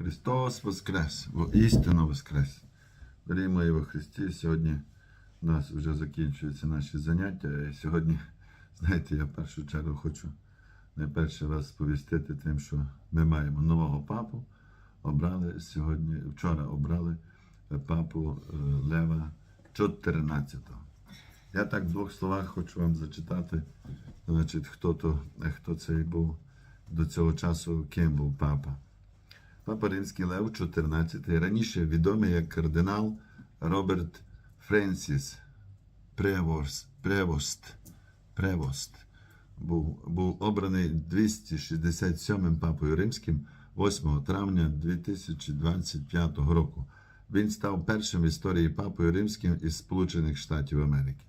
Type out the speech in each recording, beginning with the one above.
Христос Воскрес, істинно Воскрес. Дорогі мої во Христі, сьогодні у нас вже закінчуються наші заняття. І сьогодні, знаєте, я в першу чергу хочу найперше вас сповістити тим, що ми маємо нового папу. Обрали сьогодні, вчора обрали е, папу е, Лева 14-го. Я так в двох словах хочу вам зачитати, значить, хто, то, е, хто цей був до цього часу, ким був папа. Папа Римський Лев XIV, раніше відомий як кардинал Роберт Френсіс Превост, Превост, Превост був, був обраний 267-м папою римським 8 травня 2025 року. Він став першим в історії папою римським із Сполучених Штатів Америки.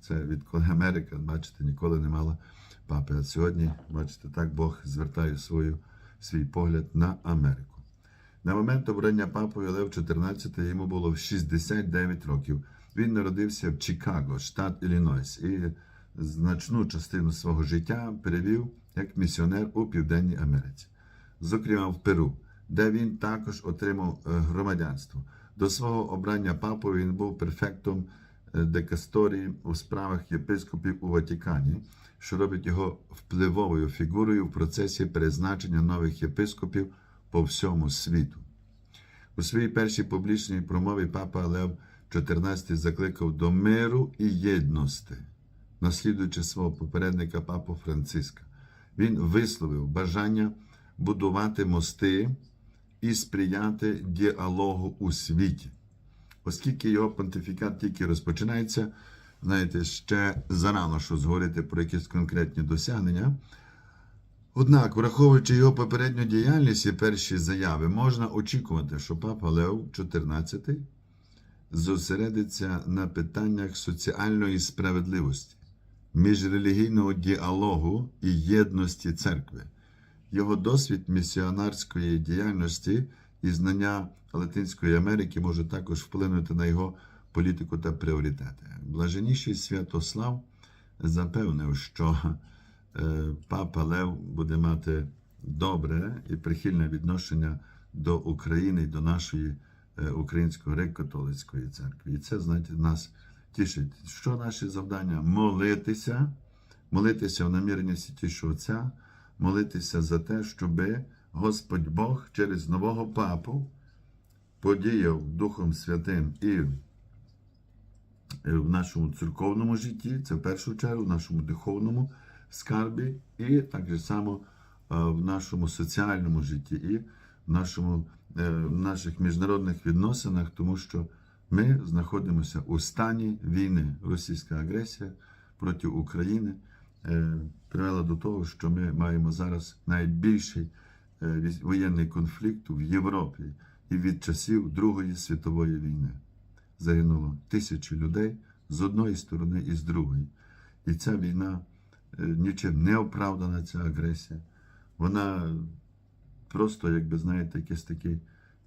Це відколи Америка, бачите, ніколи не мала папи. А сьогодні, бачите, так Бог звертає свою, свій погляд на Америку. На момент обрання папою Лев XIV йому було 69 років. Він народився в Чикаго, штат Іллінойс, і значну частину свого життя перевів як місіонер у Південній Америці, зокрема в Перу, де він також отримав е, громадянство. До свого обрання папою він був префектом е, декасторії у справах єпископів у Ватикані, що робить його впливовою фігурою в процесі призначення нових єпископів по всьому світу. У своїй першій публічній промові папа Лев XIV закликав до миру і єдності, наслідуючи свого попередника папу Франциска. Він висловив бажання будувати мости і сприяти діалогу у світі. Оскільки його понтифікат тільки розпочинається, знаєте, ще зарано щось говорити про якісь конкретні досягнення. Однак, враховуючи його попередню діяльність і перші заяви, можна очікувати, що папа Лев XIV зосередиться на питаннях соціальної справедливості, міжрелігійного діалогу і єдності церкви. Його досвід місіонарської діяльності і знання Латинської Америки може також вплинути на його політику та пріоритети. Блаженніший Святослав запевнив, що папа Лев буде мати добре і прихильне відношення до України і до нашої е, Української греко-католицької церкви. І це, знаєте, нас тішить. Що наші завдання? Молитися, молитися в наміренні Святішого Отця, молитися за те, щоб Господь Бог через нового папу подіяв Духом Святим і в нашому церковному житті, це в першу чергу, в нашому духовному скарбі, і так же само е, в нашому соціальному житті, і в, нашому, е, в наших міжнародних відносинах, тому що ми знаходимося у стані війни. Російська агресія проти України е, привела до того, що ми маємо зараз найбільший воєнний конфлікт в Європі і від часів Другої світової війни загинуло тисячі людей з одної сторони і з другої. І ця війна нічим не оправдана, ця агресія. Вона просто, як би знаєте, якийсь такий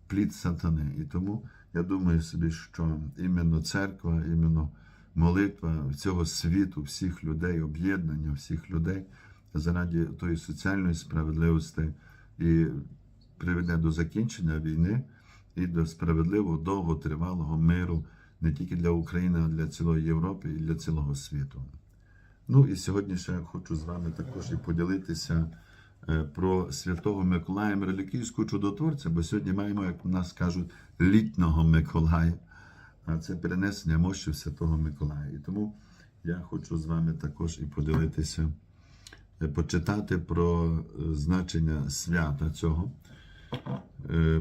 плід сатани. І тому я думаю собі, що іменно церква, іменно молитва цього світу, всіх людей, об'єднання всіх людей заради тої соціальної справедливості і приведе до закінчення війни і до справедливого довготривалого миру не тільки для України, а для цілої Європи і для цілого світу. Ну і сьогодні ще хочу з вами також і поділитися е, про святого Миколая Мироліківського чудотворця, бо сьогодні маємо, як у нас кажуть, літнього Миколая. А це перенесення мощів Святого Миколая. І тому я хочу з вами також і поділитися, е, почитати про е, значення свята цього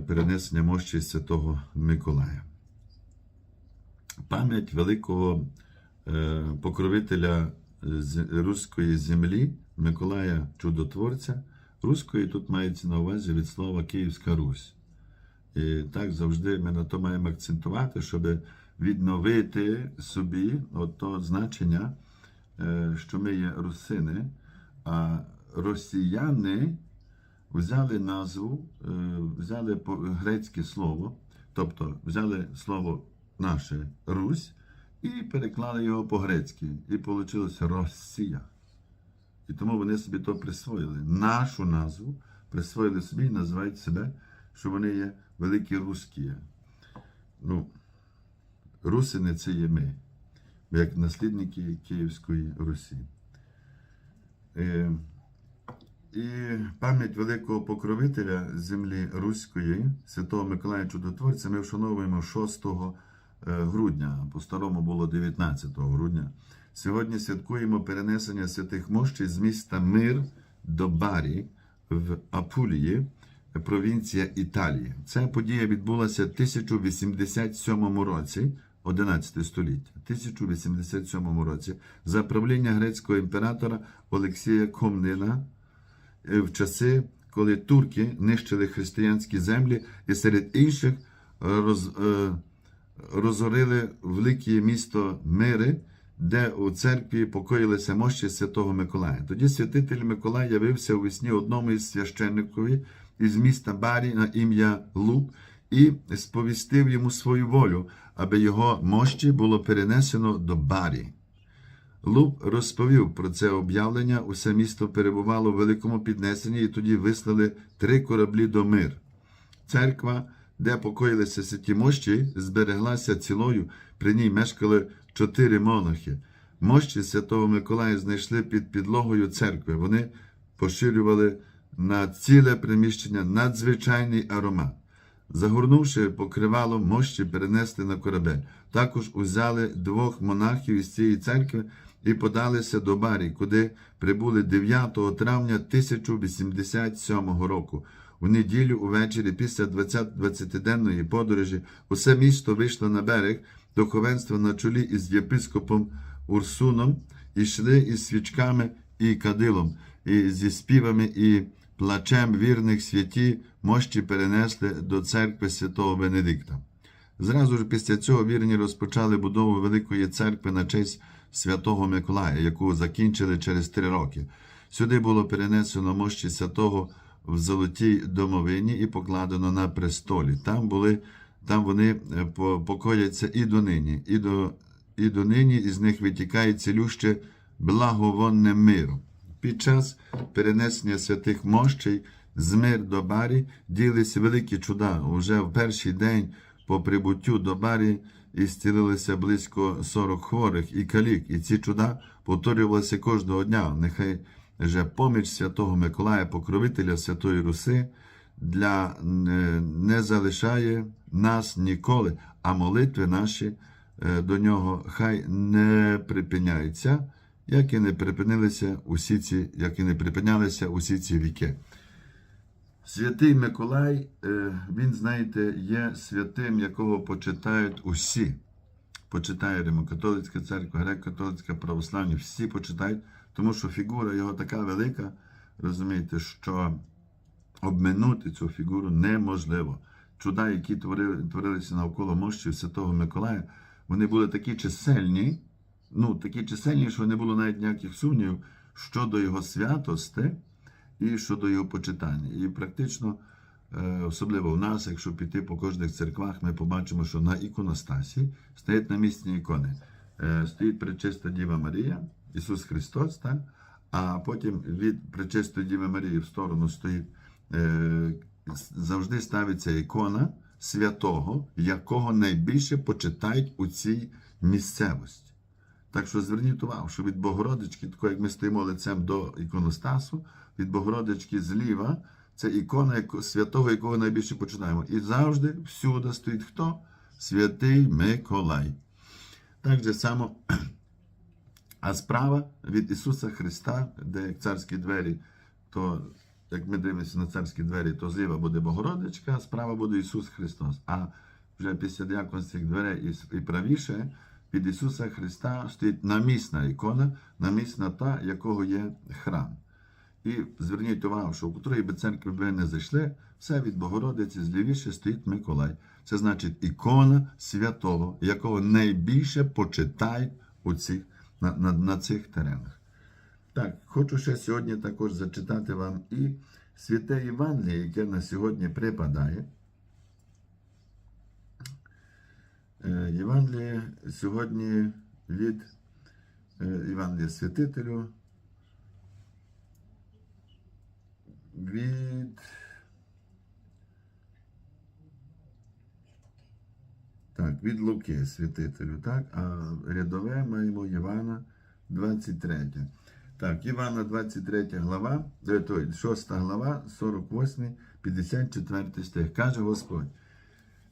перенесення мощі Святого Миколая. Пам'ять великого покровителя з руської землі Миколая Чудотворця. Руської тут мається на увазі від слова Київська Русь. І так завжди ми на то маємо акцентувати, щоб відновити собі от то значення, е, що ми є русини, а росіяни взяли назву, е, взяли грецьке слово, тобто взяли слово наше Русь і переклали його по-грецьки. І вийшло Росія. І тому вони собі то присвоїли. Нашу назву присвоїли собі і називають себе, що вони є великі русські. Ну, русини це є ми, як наслідники Київської Русі. Е, і пам'ять великого покровителя землі Руської, Святого Миколая Чудотворця, ми вшановуємо 6 е, грудня, по-старому було 19 грудня. Сьогодні святкуємо перенесення святих мощей з міста Мир до Барі в Апулії, провінція Італії. Ця подія відбулася в 1087 році, 11 століття, 1087 році, за правління грецького імператора Олексія Комнина е, в часи, коли турки нищили християнські землі і серед інших роз, е, розорили велике місто Мири, де у церкві покоїлися мощі Святого Миколая. Тоді святитель Миколай явився у вісні одному із священникові із міста Барі на ім'я Луб і сповістив йому свою волю, аби його мощі було перенесено до Барі. Луб розповів про це об'явлення. Усе місто перебувало в великому піднесенні, і тоді вислали три кораблі до мир. Церква, де покоїлися святі мощі, збереглася цілою. При ній мешкали чотири монахи. Мощі святого Миколая знайшли під підлогою церкви. Вони поширювали на ціле приміщення надзвичайний аромат. Загорнувши покривало, мощі перенесли на корабель. Також узяли двох монахів із цієї церкви і подалися до Барі, куди прибули 9 травня 1087 року. У неділю увечері після 20-денної подорожі усе місто вийшло на берег, духовенство на чолі із єпископом Урсуном, і йшли із свічками і кадилом, і зі співами і плачем вірних святі мощі перенесли до церкви святого Бенедикта. Зразу ж після цього вірні розпочали будову Великої церкви на честь святого Миколая, яку закінчили через три роки. Сюди було перенесено мощі святого в золотій домовині і покладено на престолі. Там були, там вони е, покояться і донині, і до, і донині із них витікає цілюще благовонне миру. Під час перенесення святих мощей з мир до барі ділися великі чуда. Уже в перший день по прибуттю до барі і зцілилися близько 40 хворих і калік, і ці чуда повторювалися кожного дня. Нехай же поміч святого Миколая, покровителя Святої Руси, для е, не залишає нас ніколи, а молитви наші е, до нього хай не припиняються, як і не припинилися усі ці, як і не припинялися усі ці віки. Святий Миколай, е, він, знаєте, є святим, якого почитають усі. Почитає Римокатолицька церква, греко-католицька, православні, всі почитають, тому що фігура його така велика, розумієте, що обминути цю фігуру неможливо. Чуда, які творили, творилися навколо мощі Святого Миколая, вони були такі чисельні, ну, такі чисельні, що не було навіть ніяких сумнівів щодо його святости і щодо його почитання. І практично, е, особливо в нас, якщо піти по кожних церквах, ми побачимо, що на іконостасі стоять намісні ікони. Е, Стоїть Пречиста Діва Марія, Ісус Христос, так? а потім від Пречистої Діви Марії в сторону стоїть. е, Завжди ставиться ікона святого, якого найбільше почитають у цій місцевості. Так що зверніть увагу, що від Богородички, тако як ми стоїмо лицем до іконостасу, від Богородички зліва це ікона святого, якого найбільше починаємо. І завжди всюди стоїть хто? Святий Миколай. Так же само, а справа від Ісуса Христа, де як царські двері, то як ми дивимося на царські двері, то зліва буде Богородичка, а справа буде Ісус Христос. А вже після діаконських дверей і, правіше від Ісуса Христа стоїть намісна ікона, намісна та, якого є храм. І зверніть увагу, що в котрої би церкви ви не зайшли, все від Богородиці злівіше стоїть Миколай. Це значить ікона святого, якого найбільше почитають у цих, на, на, на цих теренах. Так, хочу ще сьогодні також зачитати вам і святе Євангеліє, яке на сьогодні припадає. Е, Євангеліє сьогодні від е, Євангелія святителю від Від Луки, святителю, так, а рядове маємо Івана 23. Так, Івана 23 глава, е, 6 глава, 48, 54 стих. Каже Господь.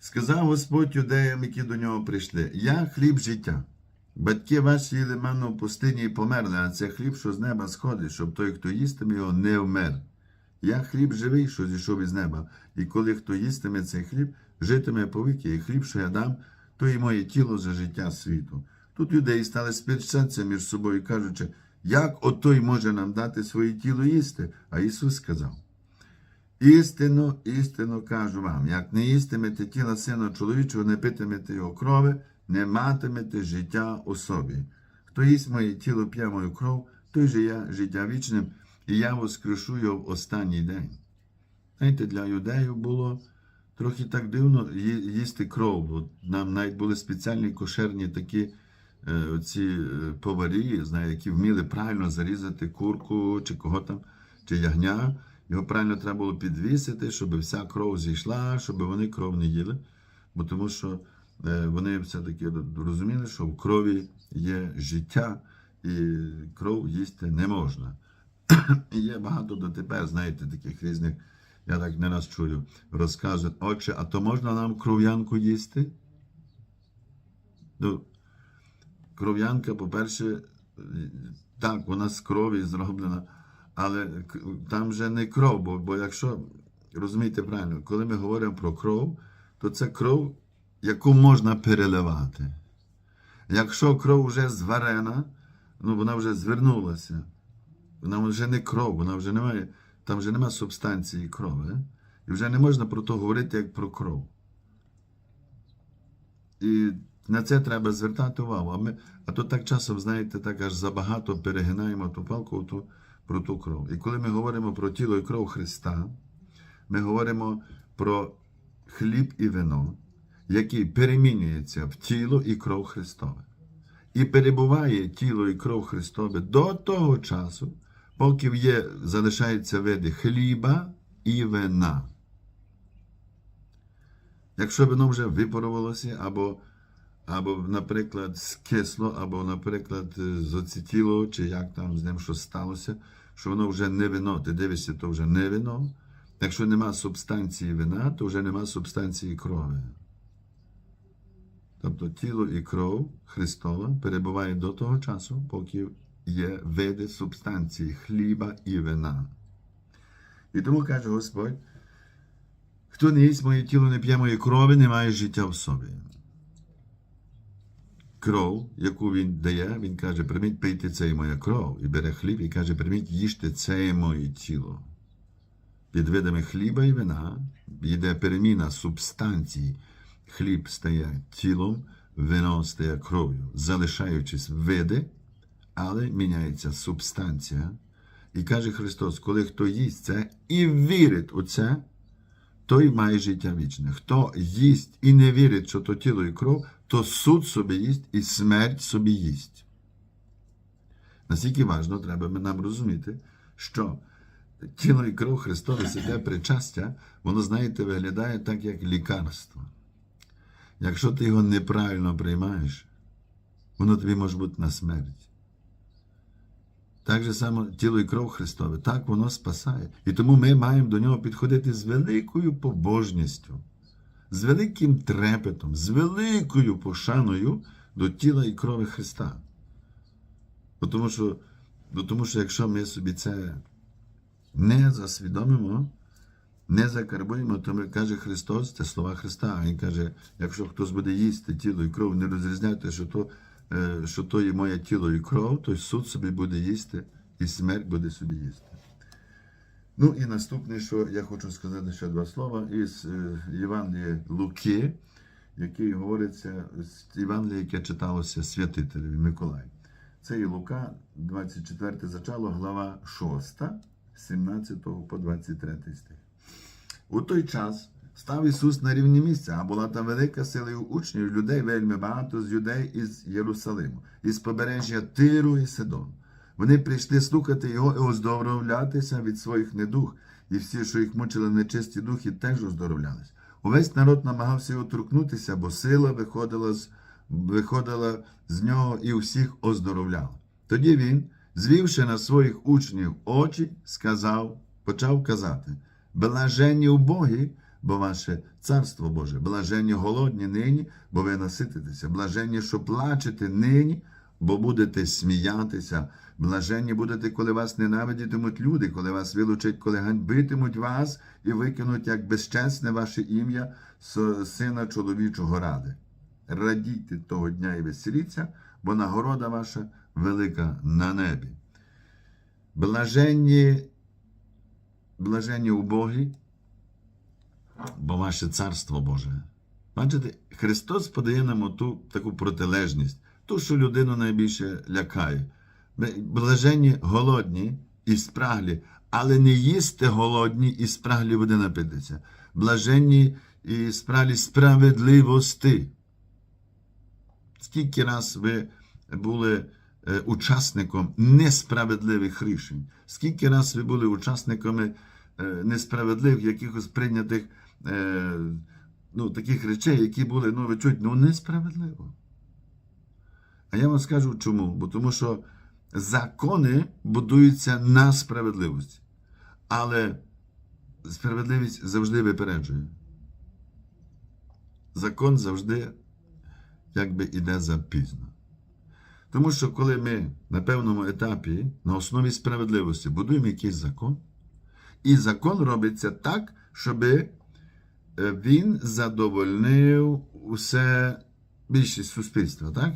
Сказав Господь юдеям, які до нього прийшли: Я хліб життя. Батьки ваші їли мене в пустині і померли, а це хліб, що з неба сходить, щоб той, хто їстиме його, не вмер. Я хліб живий, що зійшов із неба, і коли хто їстиме цей хліб, житиме повіки, і хліб, що я дам, то і моє тіло за життя світу. Тут юдеї стали сперечатися між собою, кажучи, як отой може нам дати своє тіло їсти? А Ісус сказав: Істинно, істинно кажу вам, як не їстимете тіла сина чоловічого, не питимете його крови, не матимете життя у собі. Хто їсть моє тіло, п'є мою кров, той же я життя вічним, і я воскрешу його в останній день. Знаєте, для юдеїв було трохи так дивно їсти кров. Бо нам навіть були спеціальні кошерні такі е, оці е, поварі, знає, які вміли правильно зарізати курку чи кого там, чи ягня. Його правильно треба було підвісити, щоб вся кров зійшла, щоб вони кров не їли. Бо тому що е, вони все-таки розуміли, що в крові є життя, і кров їсти не можна. Є багато дотепер, знаєте, таких різних, я так не раз чую, розказують, отче, а то можна нам кров'янку їсти? Ну, кров'янка, по-перше, так, вона з крові зроблена, але там вже не кров, бо, бо якщо, розумієте правильно, коли ми говоримо про кров, то це кров, яку можна переливати. Якщо кров вже зварена, ну вона вже звернулася. Вона вже не кров, вона вже немає, там вже немає субстанції крови. І вже не можна про то говорити як про кров. І на це треба звертати увагу. А, ми, а то так часом, знаєте, так аж забагато перегинаємо ту палку ту, про ту кров. І коли ми говоримо про тіло і кров Христа, ми говоримо про хліб і вино, який перемінюється в тіло і кров Христове. І перебуває тіло і кров Христове до того часу, поки є, залишаються види хліба і вина. Якщо вино вже випарувалося, або, або, наприклад, скисло, або, наприклад, зоцітіло, чи як там з ним щось сталося, що воно вже не вино, ти дивишся, то вже не вино. Якщо нема субстанції вина, то вже нема субстанції крови. Тобто тіло і кров Христова перебуває до того часу, поки є види субстанції хліба і вина. І тому каже Господь, хто не їсть моє тіло, не п'є моєї крови, не має життя в собі. Кров, яку він дає, він каже, прийміть пийте це є моя кров. І бере хліб і каже, прийміть їжте це є моє тіло. Під видами хліба і вина йде переміна субстанції. Хліб стає тілом, вино стає кров'ю, залишаючись види, але міняється субстанція. І каже Христос, коли хто їсть це і вірить у це, той має життя вічне. Хто їсть і не вірить, що то тіло і кров, то суд собі їсть і смерть собі їсть. Наскільки важно, треба нам розуміти, що тіло і кров Христове святе причастя, воно, знаєте, виглядає так, як лікарство. Якщо ти його неправильно приймаєш, воно тобі може бути на смерть. Так же само тіло і кров Христове, так воно спасає. І тому ми маємо до нього підходити з великою побожністю, з великим трепетом, з великою пошаною до тіла і крови Христа. Бо Тому що, бо тому що якщо ми собі це не засвідомимо, не закарбуємо, то ми каже Христос, це слова Христа. Він каже, якщо хтось буде їсти тіло і кров, не розрізняти, що то, що то є моє тіло і кров, то суд собі буде їсти, і смерть буде собі їсти. Ну і наступне, що я хочу сказати ще два слова із е, Євангелія Луки, який говориться з Євангелія, яке читалося святителеві Миколай. Це є Лука, 24 зачало, глава 6, 17 по 23 стих. У той час став Ісус на рівні місця, а була там велика сила учнів, людей вельми багато з юдей із Єрусалиму, із побережжя Тиру і Сидон. Вони прийшли слухати його і оздоровлятися від своїх недух, і всі, що їх мучили нечисті духи, теж оздоровлялись. Увесь народ намагався його торкнутися, бо сила виходила з, виходила з нього і всіх оздоровляла. Тоді він, звівши на своїх учнів очі, сказав, почав казати: Блаженні убогі, бо ваше царство Боже, блаженні голодні нині, бо ви насититеся, блаженні, що плачете нині, бо будете сміятися. Блаженні будете, коли вас ненавидітимуть люди, коли вас вилучать, коли ганьбитимуть вас і викинуть як безчесне ваше ім'я сина чоловічого ради. Радійте того дня і веселіться, бо нагорода ваша велика на небі. Блаженні, блаженні убогі, бо ваше царство Боже. Бачите, Христос подає нам ту таку протилежність, ту, що людину найбільше лякає. Ми Блаженні голодні і спраглі, але не їсти голодні і спраглі води напитися. Блаженні і спраглі справедливости. Скільки раз ви були е, учасником несправедливих рішень? Скільки раз ви були учасниками е, несправедливих якихось прийнятих е, ну, таких речей, які були, ну, ви чуєте, ну, несправедливо. А я вам скажу чому? Бо тому що закони будуються на справедливості. Але справедливість завжди випереджує. Закон завжди якби іде запізно. Тому що коли ми на певному етапі на основі справедливості будуємо якийсь закон, і закон робиться так, щоб він задовольнив усе більшість суспільства, так?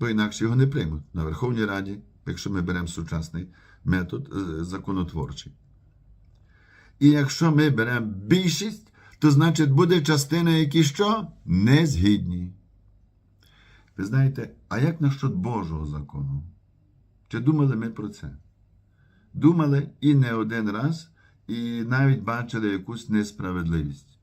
Бо інакше його не приймуть на Верховній Раді, якщо ми беремо сучасний метод е, законотворчий. І якщо ми беремо більшість, то значить буде частина, які що? Не згідні. Ви знаєте, а як насчет Божого закону? Чи думали ми про це? Думали і не один раз, і навіть бачили якусь несправедливість.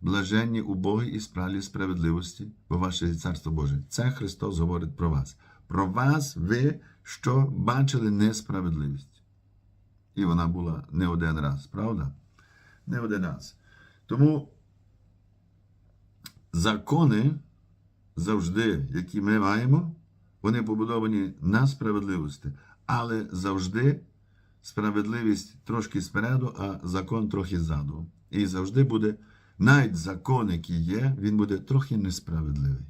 Блаженні убогі і справді справедливості, бо ваше царство Боже. Це Христос говорить про вас. Про вас ви що бачили несправедливість. І вона була не один раз, правда? Не один раз. Тому закони завжди, які ми маємо, вони побудовані на справедливості. Але завжди справедливість трошки спереду, а закон трохи ззаду. І завжди буде, навіть закон, який є, він буде трохи несправедливий.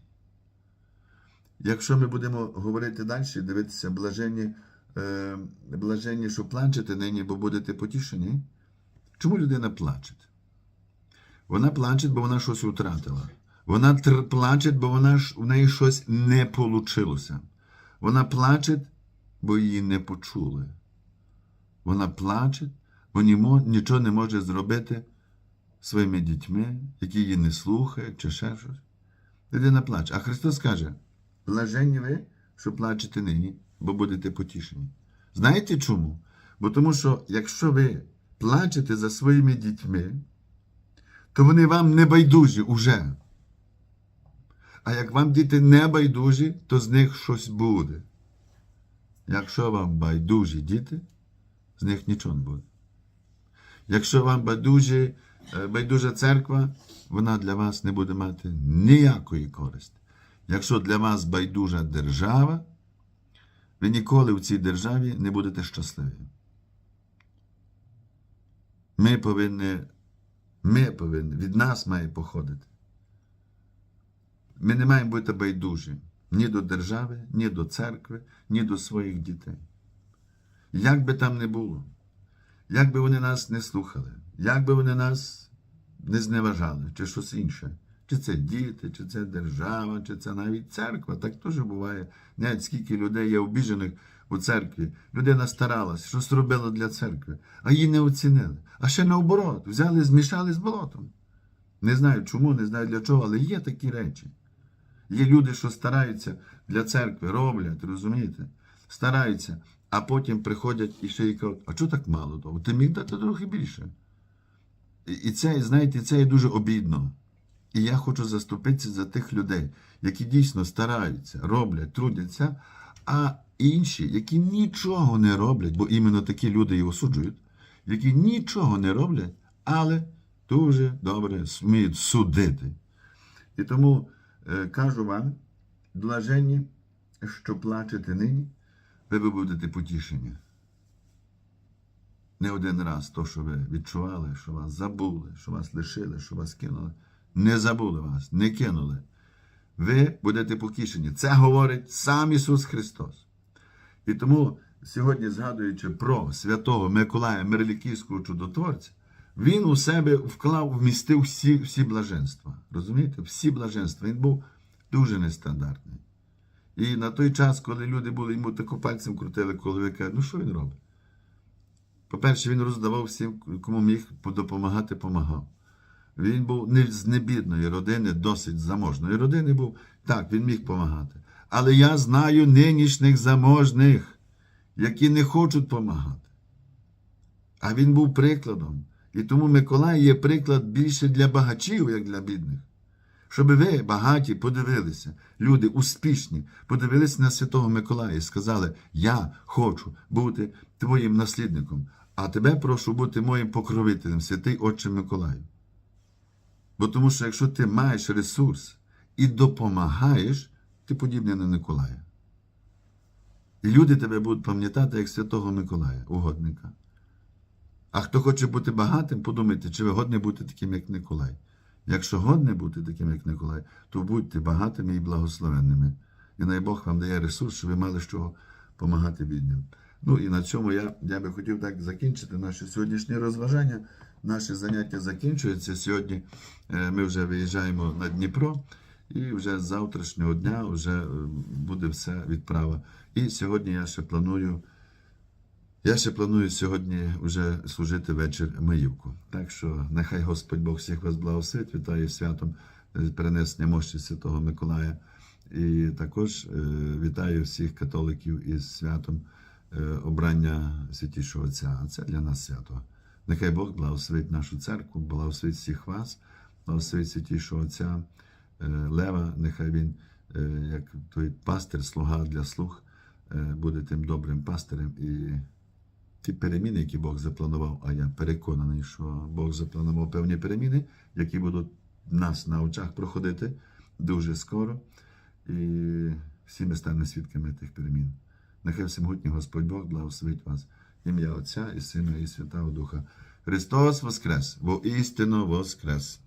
Якщо ми будемо говорити далі, дивитися, блаженні, е, блаженні, що плачете нині, бо будете потішені. Чому людина плаче? Вона плаче, бо вона щось втратила. Вона плаче, бо вона в неї щось не получилося. Вона плаче, бо її не почули. Вона плаче, бо нічого не може зробити своїми дітьми, які її не слухають, чи ще щось. Людина плаче. А Христос каже: блаженні ви, що плачете нині, бо будете потішені. Знаєте чому? Бо тому що якщо ви плачете за своїми дітьми, то вони вам не байдужі уже. А як вам діти не байдужі, то з них щось буде. Якщо вам байдужі діти, з них нічого не буде. Якщо вам байдужі, байдужа церква, вона для вас не буде мати ніякої користі. Якщо для вас байдужа держава, ви ніколи в цій державі не будете щасливі. Ми повинні, ми повинні, від нас має походити. Ми не маємо бути байдужі ні до держави, ні до церкви, ні до своїх дітей. Як би там не було, як би вони нас не слухали, як би вони нас не зневажали, чи щось інше. Чи це діти, чи це держава, чи це навіть церква. Так теж буває. Навіть скільки людей є обіжених у церкві. Людина старалась, щось робила для церкви, а її не оцінили. А ще наоборот, взяли, змішали з болотом. Не знаю чому, не знаю для чого, але є такі речі. Є люди, що стараються для церкви, роблять, розумієте? Стараються, а потім приходять і ще й кажуть, а чого так мало того? Ти міг дати трохи більше. І- це, знаєте, це є дуже обідно. І я хочу заступитися за тих людей, які дійсно стараються, роблять, трудяться, а інші, які нічого не роблять, бо іменно такі люди і осуджують, які нічого не роблять, але дуже добре вміють судити. І тому е, кажу вам, блаженні, що плачете нині, ви будете потішені. Не один раз то, що ви відчували, що вас забули, що вас лишили, що вас кинули. Не забули вас, не кинули. Ви будете покішені. Це говорить сам Ісус Христос. І тому, сьогодні, згадуючи про святого Миколая Мерліківського чудотворця, він у себе вклав, вмістив всі, всі блаженства. Розумієте? Всі блаженства. Він був дуже нестандартний. І на той час, коли люди були йому тако пальцем крутили, коли ви кажуть, ну що він робить? По-перше, він роздавав всім, кому міг допомагати, помагав. Він був не з небідної родини, досить заможної родини був. Так, він міг допомагати. Але я знаю нинішніх заможних, які не хочуть допомагати. А він був прикладом. І тому Миколай є приклад більше для багачів, як для бідних. Щоб ви, багаті, подивилися, люди успішні, подивилися на Святого Миколая і сказали: Я хочу бути твоїм наслідником, а тебе прошу бути моїм покровителем, святий Отче Миколаю. Бо тому що якщо ти маєш ресурс і допомагаєш, ти подібний на Миколая. І люди тебе будуть пам'ятати як Святого Миколая, угодника. А хто хоче бути багатим, подумайте, чи ви годні бути таким, як Николай. Якщо годні бути таким, як Николай, то будьте багатими і благословенними. І най Бог вам дає ресурс, щоб ви мали з чого допомагати бідним. Ну і на цьому я, я би хотів так закінчити наше сьогоднішнє розважання. Наше заняття закінчується. Сьогодні е, ми вже виїжджаємо на Дніпро, і вже з завтрашнього дня вже е, буде все відправа. І сьогодні я ще планую. Я ще планую сьогодні вже служити вечір Миївку. Так що нехай Господь Бог всіх вас благословить, вітаю святом е, перенесення мощі Святого Миколая. І також вітаю всіх католиків із святом обрання святішого Отця. А це для нас свято. Нехай Бог благословить нашу церкву, благословить всіх вас, благословить святішого Отця е, Лева, нехай він, е, як той пастир, слуга для слуг, е, буде тим добрим пастирем і ті переміни, які Бог запланував, а я переконаний, що Бог запланував певні переміни, які будуть нас на очах проходити дуже скоро. І всі ми станемо свідками тих перемін. Нехай всемогутній Господь Бог благословить вас. Ім'я Отця і Сина, і Святого Духа. Христос Воскрес, во істину Воскрес!